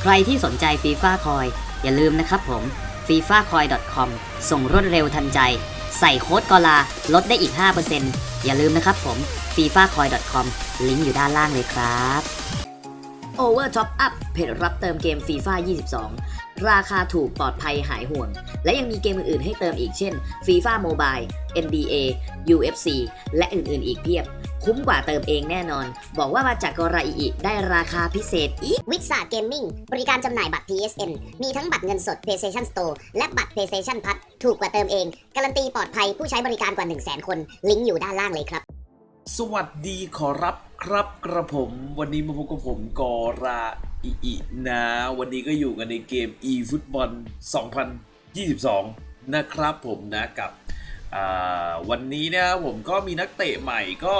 ใครที่สนใจฟีฟ่าคอยอย่าลืมนะครับผม f i f a c o i c o m ส่งรวดเร็วทันใจ ใส่โค้ดกอลาลดได้อีก 5%อย่าลืมนะครับผม f i f a c o i c o m ลิงก์อยู่ด้านล่างเลยครับ Over Top Up เพจรับเติมเกม FIFA 22 ราคาถูกปลอดภัยหายห่วง และยังมีเกมอื่นๆให้เติมอีกเช่น FIFA Mobile NBA UFC และอื่นๆอีกเพียบ คุ้มกว่าเติมเองแน่นอน บอกว่ามาจากกราอีได้ราคาพิเศษอีกวิกซาเกมมิ่งบริการจำหน่ายบัตร PSN มีทั้งบัตรเงินสด PlayStation Store และบัตร PlayStation พัทถูกกว่าเติมเอง การันตีปลอดภัยผู้ใช้บริการกว่า 1 0 0 0 0 0 คน ลิงก์อยู่ด้านล่างเลยครับ สวัสดีขอรับ ครับกระผมวันนี้มาพบกับผมกอราอิอินะ วันนี้ก็อยู่กันในเกม e ฟุตบอล2022 นะครับผมนะกับวันนี้เนะผมก็มีนักเตะใหม่ก็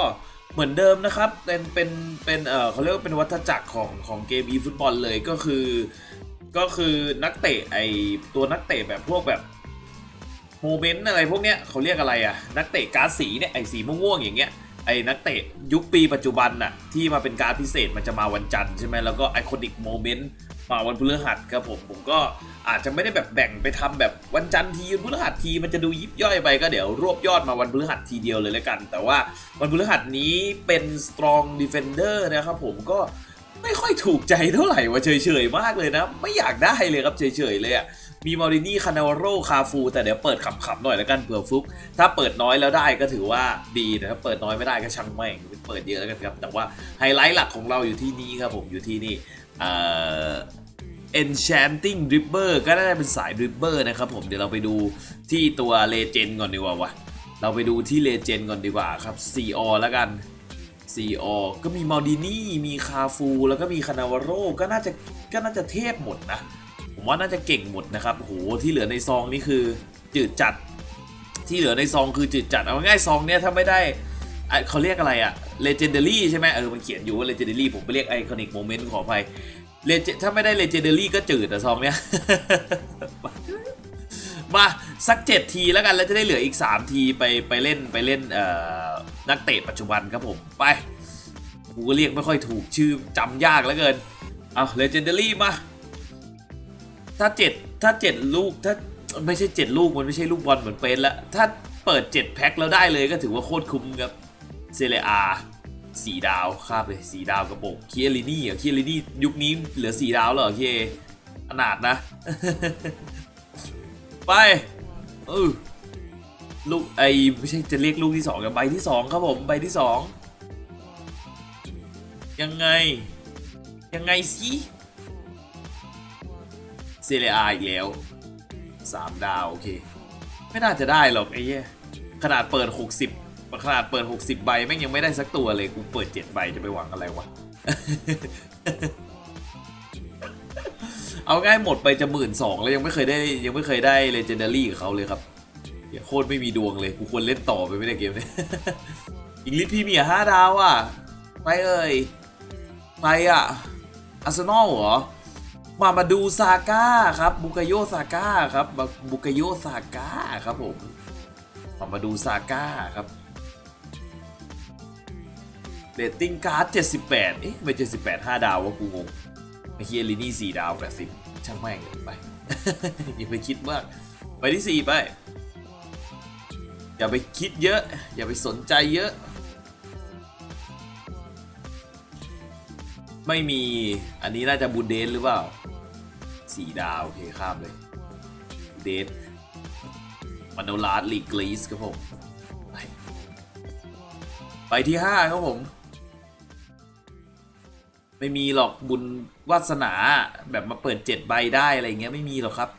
เหมือนเดิมนะครับ เป็นเป็นเป็นเออเขาเรียกว่าเป็นวัฏจักรของของเกม e ฟุตบอลเลยก็คือ ก็คือนักเตะไอตัวนักเตะแบบพวกแบบโมเมนต์อะไรพวกเนี้ยเขาเรียกอะไรอะนักเตะการสีเนี่ยไอสีม่วงๆอย่างเงี้ย ไอ้นักเตะยุคปีปัจจุบันน่ะที่มาเป็นการพิเศษมันจะมาวันจันทร์ใช่ไหมแล้วก็ไอคอนิกโมเมนต์มาวันพฤหัสครับผมผมก็อาจจะไม่ได้แบบแบ่งไปทำแบบวันจันทร์ทีวันพฤหัสทีมันจะดูยิบย่อยไปก็เดี๋ยวรวบยอดมาวันพฤหัสทีเดียวเลยแล้วกัน แต่ว่าวันพฤหัสนี้เป็น strong defender นะครับผมก็ ไม่ค่อยถูกใจเท่าไหร่ว่าเฉยๆมากเลยนะ ไม่อยากได้เลยครับเฉยๆเลยอะมีมอรินี่คานาวโรคาฟูแต่เดี๋ยวเปิดขำๆหน่อยแล้วกันเผื่อฟุก ถ้าเปิดน้อยแล้วได้ก็ถือว่าดีแต่ถ้าเปิดน้อยไม่ได้ก็ช่างแม่งเปิดเยอะแล้วกันครับ แต่ว่าไฮไลท์หลักของเราอยู่ที่นี่ครับผมอยู่ที่นี่เอ่อ Enchanting Dribber ก็ได้เป็นสาย Dribber นะครับผมเดี๋ยวเราไปดูที่ตัว Legend ก่อนดีกว่าวะเราไปดูที่ Legend ก่อนดีกว่าครับ CO แล้วกัน CO ก็มีมอดินี่ มีคาฟู แล้วก็มีคานาวโรก็น่าจะก็น่าจะเทพหมดนะ ผมว่าน่าจะเก่งหมดนะครับโหที่เหลือในซองนี่คือจืดจัด ที่เหลือในซองคือจืดจัด เอาง่ายซองเนี้ยถ้าไม่ได้อะเขาเรียกอะไรอะ legendary ใช่ไหมเออมันเขียนอยู่ว่า legendary ผมไปเรียก iconic moment ขออภัย Legend ถ้าไม่ได้ legendary ก็จืดอะซองเนี้ยมาสัก 7 ทีแล้วกันแล้วจะได้เหลืออีก 3 ทีไปไปเล่นไปเล่นเอ่อ นักเตะปัจจุบันครับผมไปกูก็เรียกไม่ค่อยถูกชื่อจำยากแล้วเกินเอา legendary มา ถ้าเจ็ดถ้าเจ็ดลูกถ้าไม่ใช่เจ็ดลูกมันไม่ใช่ลูกบอลเหมือนเป็นละถ้าเปิดเจ็ดแพ็คแล้วได้เลยก็ถือว่าโคตรคุ้มครับเซเลอาสีดาวคาบเลยสีดาวกระโปงเคียรินี่เหรอเคียรินี่ยุคนี้เหลือสีดาวแล้วเหรอเคียขนาดนะ ไปเออ ลูกไอไม่ใช่จะเรียกลูกที่สองกับใบที่สองครับผมใบที่สองยังไง ยังไงสิเซเรียอีกแล้ว 3 ดาว โอเค ไม่น่าจะได้หรอกไอ้เหี้ยขนาดเปิด 60 ขนาดเปิด 60 ใบแม่งยังไม่ได้สักตัวเลย กูเปิด 7 ใบจะไปหวังอะไรวะ เอาง่ายหมดไปจะหมื่นสองแล้วยังไม่เคยได้ยังไม่เคยได้เลเจนดารี่กับเขาเลยครับ โคตรไม่มีดวงเลยกูควรเล่นต่อไปไม่ได้เกมนี้อิงลิสพรีเมียห้าดาวอะไปเอ่ยไปอะอาร์เซนอลเหรอมามาดูซาก้าครับบุกโยซาก้าครับมาบุกโยซาก้าครับผมมามาดูซาก้าครับเรตติ้งการ์ด78เอ๊ะไม่78 5 ดาววะกูงงไอ้เฮียลินี่ 4 ดาว 80 ช่างแม่งไป อย่าไปคิดมาก ไปที่ 4 ไป อย่าไปคิดเยอะ อย่าไปสนใจเยอะ ไม่มีอันนี้น่าจะบูเดนหรือเปล่าสี่ดาว โอเคข้ามเลยเดทมาโนลาร์ลีกรีสครับผม ไปไปที่ห้าครับผม ไม่มีหรอกบุญวาสนาแบบมาเปิดเจ็ดใบได้ อะไรเงี้ย ไม่มีหรอกครับ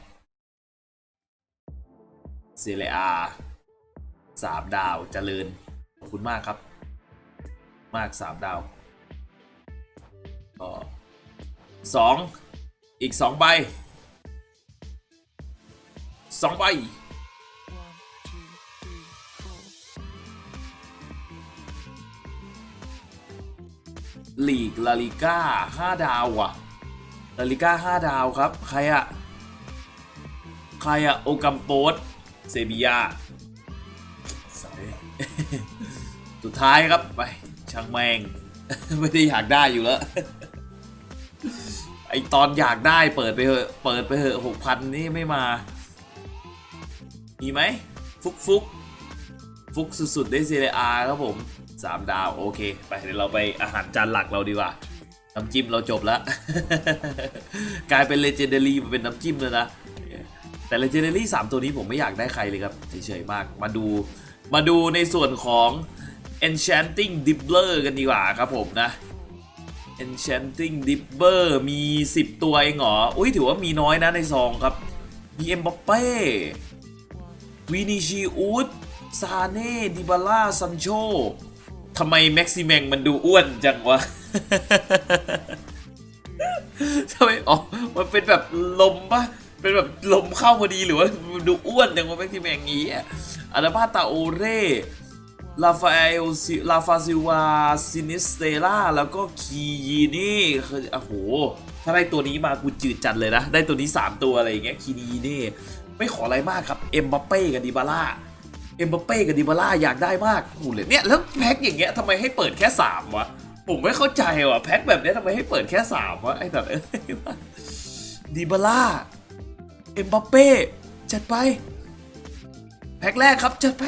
เซเลอา สามดาวเจริญ ขอบคุณมากครับ มากสามดาวก็สองอีกสองใบสองใบลีกลาลิก้าห้าดาวอะลาลิก้าห้าดาวครับ ใครอะใครอะโอกัมโปสเซบียา ท้ายครับไปช่างแมง ไม่ได้อยากได้อยู่แล้วไอตอนอยากได้เปิดไปเถอะเปิดไปเถอะหกพันนี่ไม่มา มีไหมฟุกฟุกฟุกสุดๆได้ซีเรียอาครับผมสามดาวโอเค ไปเดี๋ยวเราไปอาหารจานหลักเราดีกว่า น้ำจิ้มเราจบแล้ว กลายเป็นเลเจนเดอรี่มาเป็นน้ำจิ้มเลยนะแต่เลเจนเดอรี่สามตัวนี้ผมไม่อยากได้ใครเลยครับเฉยๆมาก มาดูมาดูในส่วนของ Enchanting Dibbler กันดีกว่าครับผมนะ Enchanting Dibber มี 10 ตัวเองเหรอ อุ้ยถือว่ามีน้อยนะในซองครับ มีเอ็มบัปเป้วินิชิอุสซาเน่ดิบาล่าซันโชทำไมแม็กซิแมงมันดูอ้วนจังวะทำไมอ๋อมันเป็นแบบลมปะเป็นแบบลมเข้าพอดีหรือว่าดูอ้วนจังวะแม็กซิแมงงี้อะอาราบาตาโอเร่ ลาฟาเอลลาฟาซิวาซินิสเตล่าแล้วก็คียีนี่คือโอ้โห ถ้าได้ตัวนี้มากูจืดจัดเลยนะ ได้ตัวนี้ 3 ตัวอะไรอย่างเงี้ยคียีนี่ ไม่ขออะไรมากครับ เอ็มบัปเป้กับดิบาร่าเอ็มบัปเป้กับดิบาร่าอยากได้มากโอ้โหเลยเนี่ย แล้วแพ็คอย่างเงี้ยทำไมให้เปิดแค่ 3 วะ ผมไม่เข้าใจว่ะแพ็คแบบเนี้ยทำไมให้เปิดแค่ 3 วะ ไอ้แบบเอ้ยดิบาร่าเอ็มบัปเป้จัดไป แพ็คแรกครับจัดไป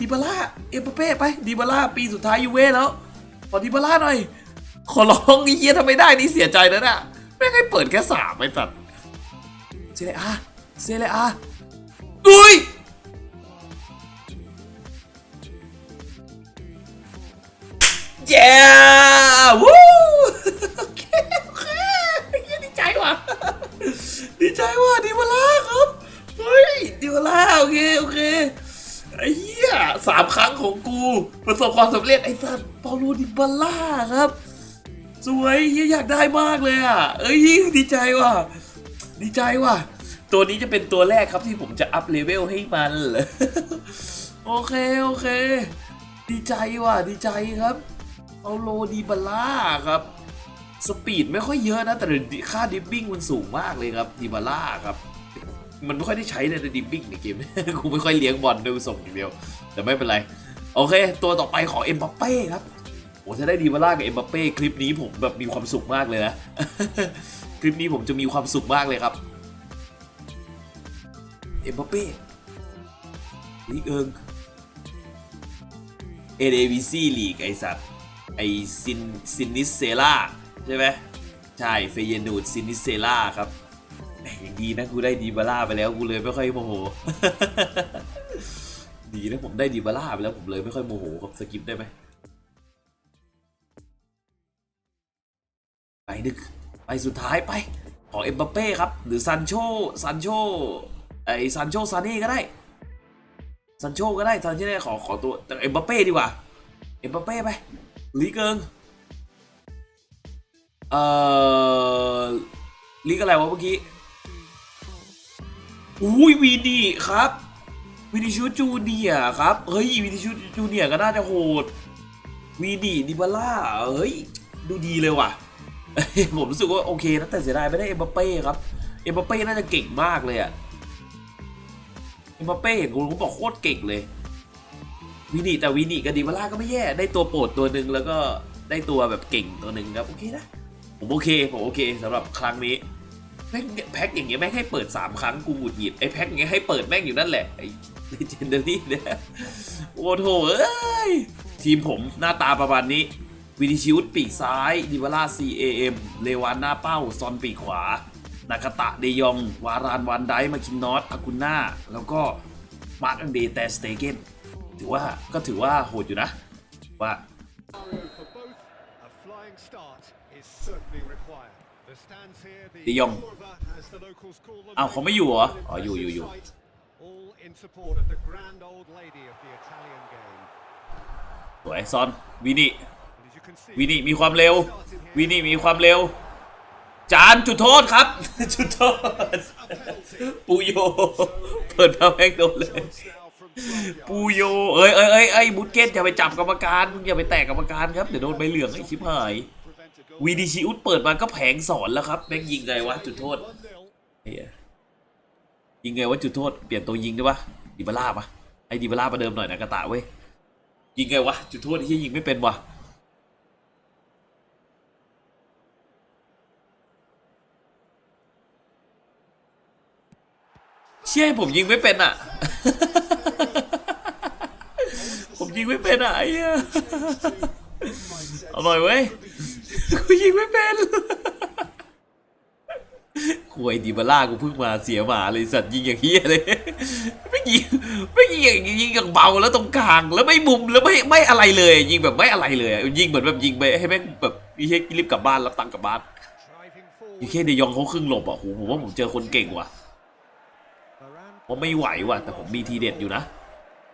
ดิบาร่าเอ็มบัปเป้ไปดิบาร่าปีสุดท้ายยูเว่แล้วขอดิบาร่าหน่อย ขอร้องไอ้เหี้ยทำไม่ได้นี่เสียใจนะเนี่ยไม่ให้เปิดแค่สามไปตัดเซเลอาเซเลอาอุ้ยเย้วู้โอเคโอเคเหี้ยดีใจว่ะดีใจว่ะดิบาร่าครับเฮ้ยดิบาร่าโอเคโอเค ยสามครั้งของกู ประสบความสำเร็จไอ้สัตว์เปาโลดิบาล่าครับ สวยเหี้ยอยากได้มากเลยอะ เอ้ยดีใจว่ะ ดีใจว่ะ ตัวนี้จะเป็นตัวแรกครับที่ผมจะอัพเลเวลให้มันโอเค โอเค ดีใจว่ะ ดีใจครับเปาโลดิบาล่าครับ สปีดไม่ค่อยเยอะนะ แต่ค่าดิฟบิ้งมันสูงมากเลยครับดิบาล่าครับ มันไม่ค่อยได้ใช้ในดิฟบิ้งในเกมกูไม่ค่อยเลี้ยงบอลดูส่งอย่างเดียว แต่ไม่เป็นไร โอเค ตัวต่อไปขอเอ็มบัปเป้ครับโอ้ถ้าได้ดีมาล่ากับเอ็มบัปเป้คลิปนี้ผมแบบมีความสุขมากเลยนะ คลิปนี้ผมจะมีความสุขมากเลยครับ เอ็มบัปเป้ลีกเอิง ADVC ลีกไอสัตว์ไอซินซินิสเซล่าใช่ไหมใช่เฟเยนูดซินิสเซล่าครับ แหม่ยังดีนะกูได้ดีบาร่าไปแล้วกูเลยไม่ค่อยโมโห ดีนะผมได้ดีบาร่าไปแล้วผมเลยไม่ค่อยโมโหครับสกิปได้ไหมไปดึกไปสุดท้ายไป ขอเอ็มบัปเป้ครับ หรือซันโชซันโชไอซันโชซาเน่ก็ได้ซันโชก็ได้ซันโชได้ขอขอตัวแต่เอ็มบัปเป้ดีกว่า เอ็มบัปเป้ไปลีเอิงเอ่อลีกอะไรวะเมื่อกี้ อุ้ยวีดีครับวีดีชูจูเนียครับ เฮ้ยวีดีชูจูเนียก็น่าจะโหดวีดีดิบาล่าเฮ้ย ดูดีเลยว่ะ ผมรู้สึกว่าโอเคนะแต่เสียดายไม่ได้เอ็มบัปเป้ครับ เอ็มบัปเป้น่าจะเก่งมากเลยอะเอ็มบัปเป้เห็นคุณผมบอกโคตรเก่งเลยวินิแต่วินิกับดิบาร่าก็ไม่แย่ ได้ตัวโปรดตัวหนึ่งแล้วก็ได้ตัวแบบเก่งตัวหนึ่งครับ โอเคนะ ผมโอเค ผมโอเคสำหรับครั้งนี้ แพ็คอย่างเงี้ยแม่งให้เปิด 3 ครั้งกูหงุดหงิดไอ้แพ็คอย่างเงี้ยให้เปิดแม่งอยู่นั่นแหละไอ้ legendary เนี่ยโอ้โถเอ้ย ทีมผมหน้าตาประมาณนี้ วิดิชิวตปีกซ้ายดิบาร่า CAM เลวานหน้าเป้า ซอนปีกขวา นากาตะเดยอง วารานวันไดมาคินนอตอากุน่า แล้วก็มาร์กอังเดแต่สเตเกนถือว่าก็ถือว่าโหดอยู่นะว่า For both, a flying start is certainly required. The stands here, the De Jong. Curva, as the locals call them, อ้าวเขาไม่อยู่เหรอ อ๋อ อยู่อยู่อยู่ all in support of the grand old lady of the Italian game. สวยซอนวินิ And as you can see, วินิมีความเร็ว วินิมีความเร็ว จานจุดโทษครับ จุดโทษ ปูโย เปิดมาแม่งโดนเลย now from Slavia. ปูโยเอ้ยเอ้ยเอ้ยเอ้ยบุตเกตอย่าไปจับกรรมการมึงอย่าไปแตะกรรมการครับ เดี๋ยวโดนใบเหลืองไอ้ชิบหาย Prevent a goal. วีดีชิอุตเปิดมาก็แผงสอนแล้วครับแม่งยิงไงวะจุดโทษเียยิงไงวะจุดโทษเปลี่ยนตัวยิงได้ปะดิบาร่าปะไอ้ดิบาร่าประเดิมหน่อยนะกระตาเว้ยยิงไงวะจุดโทษที่ยิงไม่เป็นวะเชี่ยผมยิงไม่เป็นอะ ผมยิงไม่เป็นอะไอ้เอาหน่อยเว้ย กูยิงไม่เป็นคุยดีบาร่ากูเพิ่งมาเสียหมาเลยสัตว์ยิงอย่างเฮียเลยไม่ยิงไม่ยิงอย่างยิงอย่างเบาแล้วตรงกลางแล้วไม่มุมแล้วไม่ไม่อะไรเลย ยิงแบบไม่อะไรเลยยิงเหมือนแบบยิงไปให้แม่งแบบอีเฮียรีบกลับบ้านรับตังค์กลับบ้าน Driving forward. อีเคเดยองเขาครึ่งหลบอะโหผมว่าผมเจอคนเก่งว่ะว่าไม่ไหวว่ะแต่ผมมีทีเด็ดอยู่นะ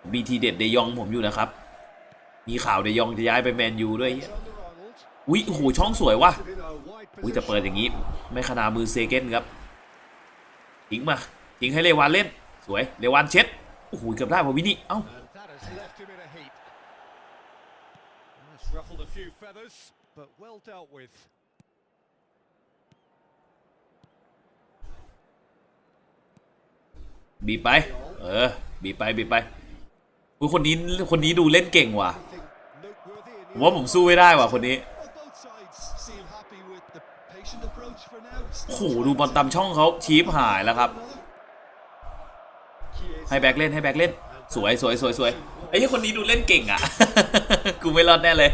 มมีทีเด็ดเดยองผมอยู่นะครับ มีข่าวเดยองจะย้ายไปแมนยูด้วยเหี้ย Alexander-Arnold อุ้ยโหช่องสวยว่ะอุ้ยแต่เปิดอย่างนี้ ไม่ขนามือเซเกนครับทิ้งมาทิ้งให้เลวานเล่น สวยเลวานเช็ดโอ้โหเกือบได้ว่ะวินี่เอ้าบีไป เออ บีไป บีไปคนนี้ คนนี้ดูเล่นเก่งว่ะ ผมว่าผมสู้ไม่ได้ว่ะคนนี้ โอ้โหดูบอลตามช่องเขาชีพหายแล้วครับ ให้แบ็กเล่นให้แบ็กเล่น สวยสวยสวยสวยไอ้ที่คนนี้ดูเล่นเก่งอะ กูไม่รอดแน่เลย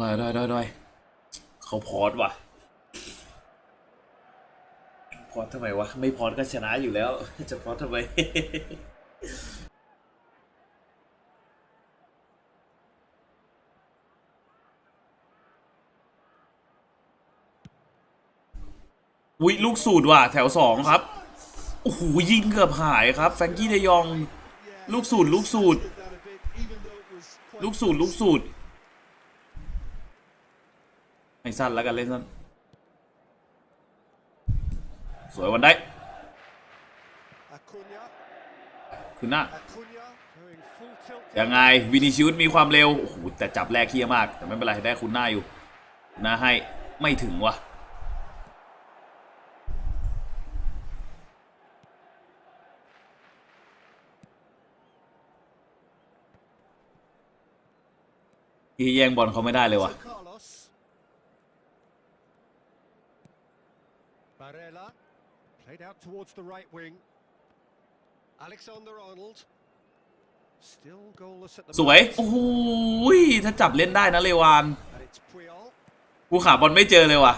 ด้ได้ได้ได้เขาพอดว่ะ พอดทำไมวะ ไม่พอดก็ชนะอยู่แล้ว จะพอดทำไม วิลูกสูตรว่ะแถวสองครับ โอ้โหยิงเกือบหายครับ แฟรงกี้เดยอง ลูกสูตรลูกสูตรลูกสูตรลูกสูตรให้สั้นแล้วกันเล่นสั้นสวยวันได้คือหน้ายังไงวินิชิวสมีความเร็ว โอ้โหแต่จับแรกเคียมาก แต่ไม่เป็นไรได้คุณหน้าอยู่ หน้าให้ไม่ถึงว่ะ ที่แย่งบอลเขาไม่ได้เลยว่ะ Carlos. Barella played out towards the right wing. Alexander Arnold. Still goalless at the สวย moment. โอ้โหยถ้าจับเล่นได้นะเลวาน And it's Puyol. กูขาบอลไม่เจอเลยว่ะ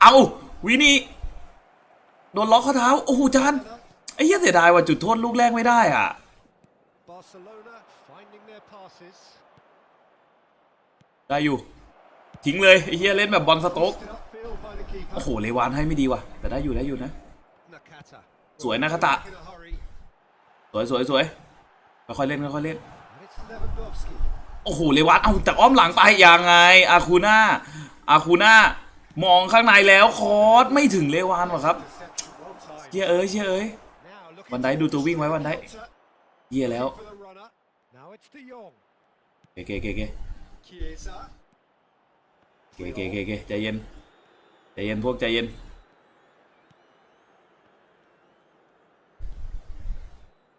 เอาวินี่โดนล็อกข้อเท้า โอ้โหจานไอ้เหี้ยเสียดายว่ะจุดโทษลูกแรกไม่ได้อะ Barcelona finding their passes. ได้อยู่ ทิ้งเลยไอ้เหี้ยเล่นแบบบอลสโต๊กโอ้โหเลวานให้ไม่ดีว่ะ แต่ได้อยู่ได้อยู่นะ สวยนะคาตะ สวยสวยสวยค่อยๆเล่นค่อยๆเล่นโอ้โหเลวานเอาจากอ้อมหลังไปยังไง อาคูน่าอาคูน่ามองข้างในแล้วคอร์สไม่ถึงเลวานว่ะครับเชี่ยเอ้ยเชี่ยเอ้ยวันไดดูตัววิ่งไว้วันไดเยี่ยแล้วเก๋เก๋เก๋ เก๋ Chiesa. เก๋เก๋เก๋เก๋ใจเย็น ใจเย็นพวกใจเย็น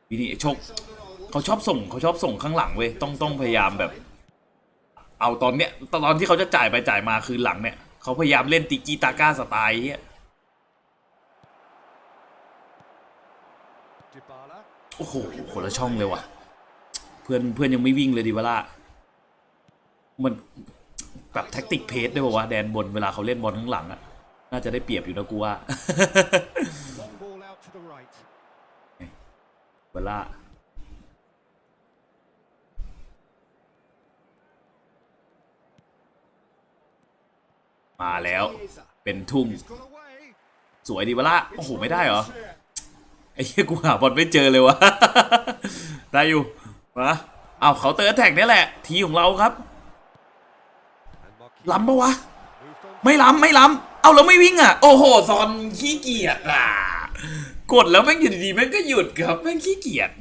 วินี่โชค Alexander-Arnold. เขาชอบส่งเขาชอบส่งข้างหลังเว้ยต้องต้องพยายามแบบ เอาตอนเนี้ยตอนที่เขาจะจ่ายไปจ่ายมาคือหลังเนี่ยเขาพยายามเล่นติกิตาก้าสไตล์เฮีย Dybala. โอ้โหคนละช่องเลยว่ะ เพื่อนเพื่อนยังไม่วิ่งเลยดิบาร่า มันแบบแท็กติกเพสด้วยป่าวะแดนบนเวลาเขาเล่นบอลข้างหลังอะน่าจะได้เปรียบอยู่นะกูว่า Long ball out to the right. บามาแล้วเป็นทุ่ง สวยดีบาร่าโอ้โห ไม่ได้เหรอ ไอ้เหี้ยกูหาบอลไม่เจอเลยวะได้อยู่มาเอาเขาเตอร์แท็กนี่แหละ ทีของเราครับ ล้ำปะวะ ไม่ล้ำไม่ล้ำเอาแล้วไม่วิ่งอะ โอ้โหซอนขี้เกียจอะ กดแล้วแม่งอยู่ดีๆแม่งก็หยุดครับแม่งขี้เกียจ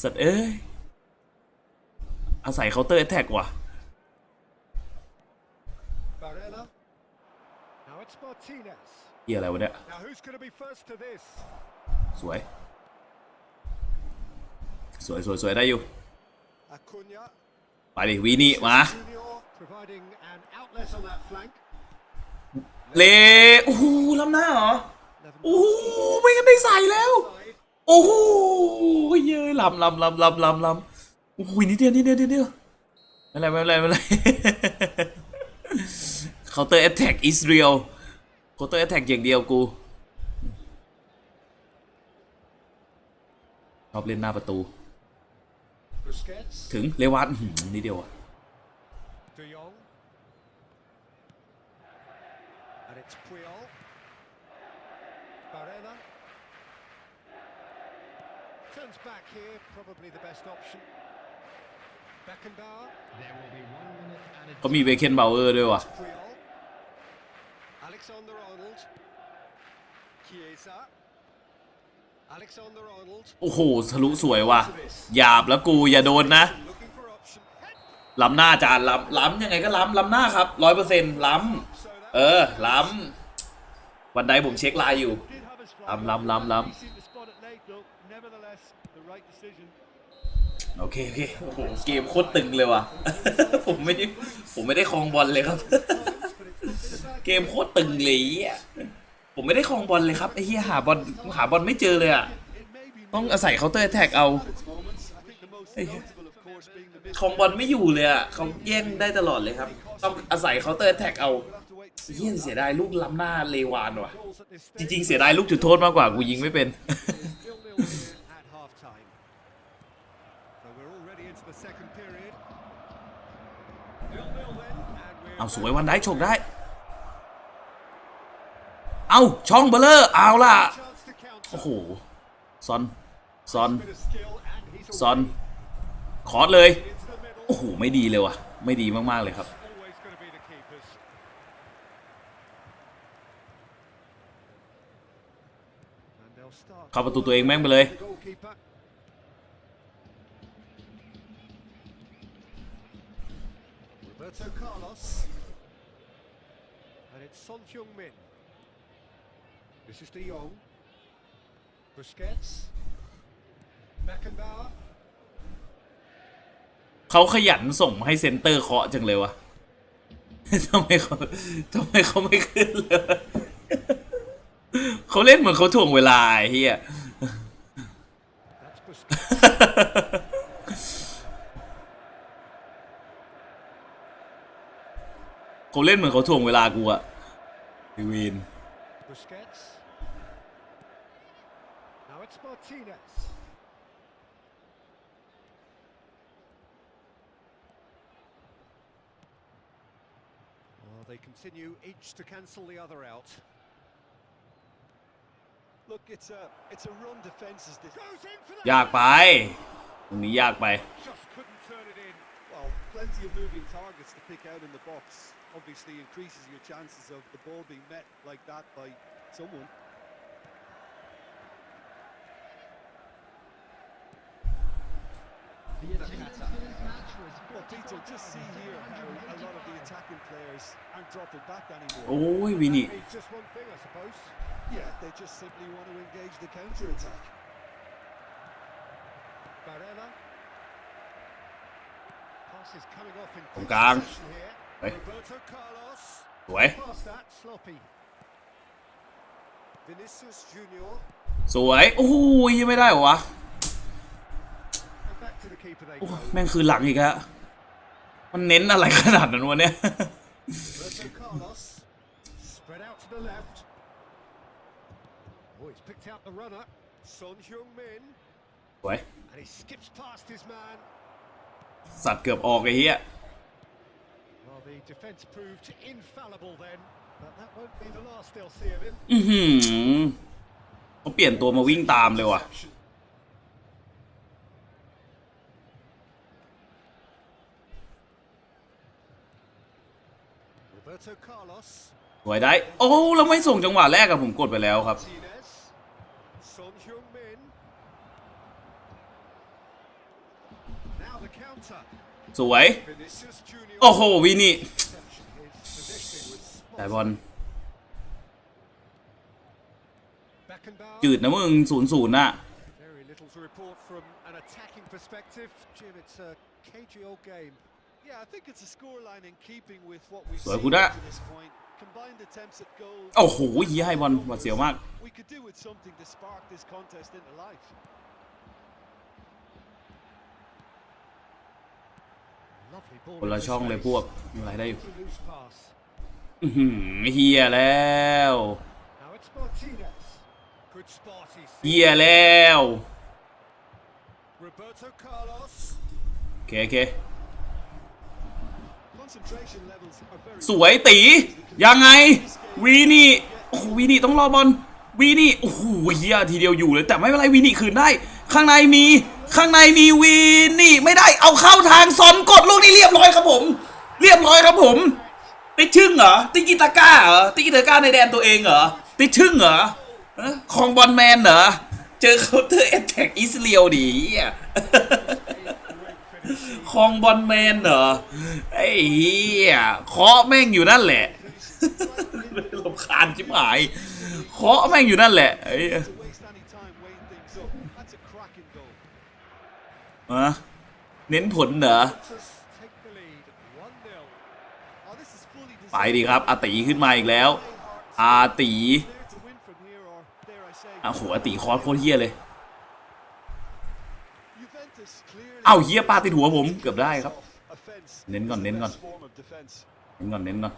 สัตว์เอ้ย อาศัยเคาน์เตอร์แท็กว่ะ Barella. Now it's Martinez. เฮียอะไรวะเนี่ย Now who's going to be first to this? สวย สวยสวยสวยได้อยู่ Acuna. ไปดิวีนี่มา Junior providing an outlet on that flank. เลโอ้โหล้ำหน้าเหรอโอ้โหไม่งั้นได้ใส่แล้ว โอ้โหเย้ยล้ำล้ำล้ำล้ำล้ำล้ำโอ้โหนิดเดียวนิดเดียวนิดเดียวไม่เป็นไรไม่เป็นไรไม่เป็นไร counter attack is real counter attack อย่างเดียวกูชอบเล่นหน้าประตู Busquets. ถึงเลวัตนี่เดียวอะก็มีเวเคนเบาเออร์ด้วยว่ะอ Alexander Arnold. Chiesa. Alexander Arnold. โอ้โหทะลุสวยว่ะหยาบแล้วกูอย่าโดนนะล้ำหน้าจานล้ำล้ำยังไงก็ล้ำล้ำหน้าครับร้อยเปอร์เซ็นต์ล้ำเออล้ำวันใดผมเช็คลน์อยู่ล้ำล้ำล้ำล้ำโอเคโอเคโอ้โหเกมโคตรตึงเลยว่ะผมไม่ได้ผมไม่ได้ครองบอลเลยครับ เกมโคตรตึงเลยอะ ผมไม่ได้ครองบอลเลยครับไอ้เหี้ยหาบอลหาบอลไม่เจอเลยอะต้องอาศัยเคาน์เตอร์แท็กเอาครองบอลไม่อยู่เลยอะเขาแย่งได้ตลอดเลยครับ ต้องอาศัยเคาน์เตอร์แท็กเอาเฮียเสียดายลูกล้ำหน้าเลวานว่ะ จริง ๆ เสียดายลูกจุดโทษมากกว่ากูยิงไม่เป็น เอาสวยวันได้ฉกได้ เอาช่องเบลเลอร์เอาล่ะ โอ้โหซอนซอนซอนคอร์สเลย โอ้โห ไม่ดีเลยว่ะ ไม่ดีมาก ๆ เลยครับ เข้าประตูตัวเองแม่งไปเลย Roberto Carlos. And it's Son Heung-min. This is De Jong. Busquets. Beckenbauer. เขาขยันส่งให้เซนเตอร์เคาะจังเลยวะ ทำไมเขาทำไมเขาไม่ขึ้นเลย เขาเล่นเหมือนเขาถ่วงเวลาไอ้เฮีย That's Busquets. เขาเล่นเหมือนเขาถ่วงเวลากูอะพี่วิน Busquets. Now it's Martinez. Oh, they continue each to cancel the other out. Look, it's a it's a run defence. Is this? Goes in for the ยากไป ตรงนี้ยากไป just couldn't turn it in. well, plenty of moving targets to pick out in the box. Obviously increases your chances of the ball being met like that by someone. Oh, we need. Just one thing, I suppose. Yeah, they just simply want to engage the counter-attack. Barella ตรง good กลาง possession here. เฮ้ย Roberto Carlos. สวย Pass that, sloppy. Vinicius Junior. สวย โอ้ยยังไม่ได้เหรอวะ And back to the keeper they โอ้ go. แม่งคือหลังอีกอะมันเน้นอะไรขนาดนั้นวะเนี่ย Roberto Carlos. Spread out to the left. Oh, he's picked out the runner. Son Heung-min. สวย สัตว์เกือบออกไอ้เหี้ย Well, the defence proved infallible then. But that won't be the last they'll see of him. อือหือเขาเปลี่ยนตัวมาวิ่งตามเลยว่ะ Roberto Carlos. สวยได้ โอ้ เราไม่ส่งจังหวะแรกอะผมกดไปแล้วครับ Martinez. Son Heung-min. Now the counter. สวย Vinicius Junior. โอ้โห วินิ His positioning was spot แต่บอล Beckenbauer. จืดนะมึงศูนย์ศูนย์น่ะ Very little to report from an attacking perspective. Jim, it's a cagey old game. Yeah, I think it's a scoreline in keeping with what we've สวย seen กูนะ to this point. Combined attempts at goal. โอ้โหยีให้บอลหวาดเสียวมาก We could do with something to spark this contest into life. คนละช่องเลยพวกอะไรได้อยู่เฮียแล้วเฮียแล้วโอเคโอเคสวยตี ยังไง วีนี่โอ้วีนี่ต้องรอบอลวีนี่โอ้โหเฮียทีเดียวอยู่เลย แต่ไม่เป็นไรวีนี่คืนได้ ข้างในมี ข้างในมีวีนี่ ไม่ได้ เอาเข้าทางซอนกดลูกนี้เรียบร้อยครับผม เรียบร้อยครับผมติดชึ่งเหรอติกิตาก้าเหรอติกิตาก้าในแดนตัวเองเหรอติดชึ่งเหรอฮะคองบอลแมนเหรอเจอเคาน์เตอร์แอตแทกอิสเรียวดีคองบอลแมนเหรอไอ้เหี้ยเคาะแม่งอยู่นั่นแหละลำคาญชิบหายเคาะแม่งอยู่นั่นแหละไอ้เหี้ย to waste any time weighing things up. That's a cracking goal. ฮะ เน้นผลเหรอไปดีครับอาตีขึ้นมาอีกแล้ว อาตีอาหัวตีคอสโคตรเฮียเลย เอาเฮียปาติดหัวผมเกือบได้ครับ เน้นก่อนเน้นก่อนเน้นก่อนเน้นก่อน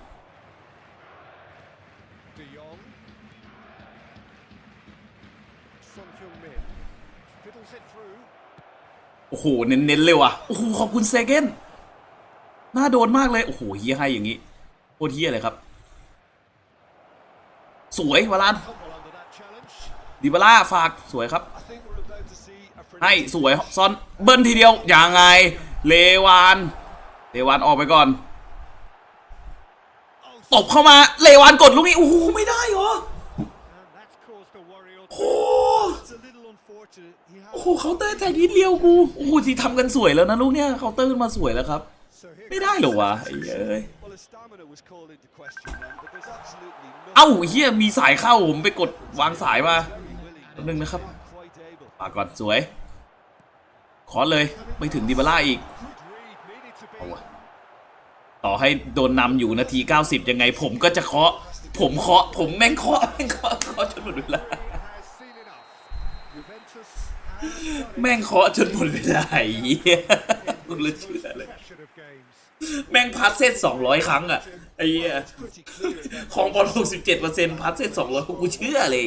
โอ้โห เน้นๆเลยว่ะ โอ้โห ขอบคุณเซเกนน่าโดนมากเลย โอ้โหเฮียให้อย่างงี้โคตรเฮียเลยครับ สวยวาลานดิบาร่าฝากสวยครับ ให้สวยซอนเบิ้ลทีเดียวยังไง เลวาน เลวานออกไปก่อนตบเข้ามาเลวานกดลูกนี้โอ้โหไม่ได้เหรอ And that's caused a worry or โอ้ It's a little unfortunate. He has โอ้โหเคาน์เตอร์แท็กนิดเดียวกู โอ้โหที่ทำกันสวยแล้วนะลูกเนี้ยเคาน์เตอร์มาสวยแล้วครับ ไม่ได้หรอวะไอ้เอ้ยเอ้าเฮียมีสายเข้าผมไปกดวางสายมาแป๊บนึงนะครับปากก่อนสวย ขอเลยไม่ถึงดิบาร่าอีกเอาวะต่อให้โดนนำอยู่นาที 90 ยังไง ผมก็จะเคาะ ผมเคาะ ผมแม่งเคาะแม่งเคาะเคาะจนหมดเวลา แม่งเคาะจนหมดเวลาไอ้เหี้ยกูเลยเชื่อ Most เลย แม่งพัดเส้น200 ครั้งอะไอ้เหี้ย Pretty clear at that ของบอล67%พัดเส้น200กูเชื่อเลย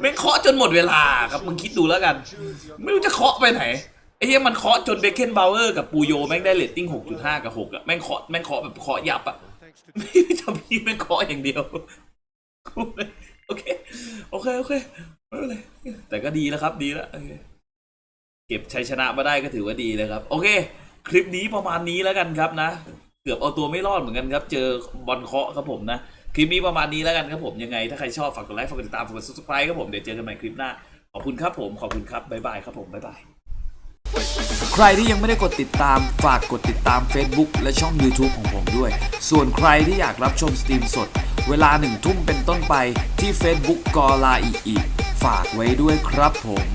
แม่งเคาะจนหมดเวลาครับมึงคิดดูแล้วกัน ไม่รู้จะเคาะไปไหนไอ้เหี้ยมันเคาะจนเบคเคนบาวเออร์กับปูโยแม่งได้เรตติ้ง 6.5 กับ 6 อะ แม่งเคาะแม่งเคาะแบบเคาะยับอะไม่ทำพี่แม่งเคาะอย่างเดียวโอเค โอเค โอเคไม่เป็นไรแต่ก็ดีแล้วครับ ดีแล้ว ก็บชัยชนะมาได้ก็ถือว่าดีเลยครับ โอเค คลิปนี้ประมาณนี้แล้วกันครับนะ เกือบเอาตัวไม่รอดเหมือนกันครับ เจอบอลเคาะครับผมนะ คลิปนี้ประมาณนี้แล้วกันครับผมยังไง ถ้าใครชอบฝากกดไลค์ฝากกดติดตามฝากกด subscribe ครับผมเดี๋ยวเจอกันใหม่คลิปหน้า ขอบคุณครับผมขอบคุณครับบ๊ายบายครับผมบ๊ายบายใครที่ยังไม่ได้กดติดตามฝากกดติดตาม Facebook และช่อง YouTube ของผมด้วย ส่วนใครที่อยากรับชมสตรีมสด เวลาหนึ่งทุ่มเป็นต้นไปที่ Facebook กอลาอีอีฝากไว้ด้วยครับผม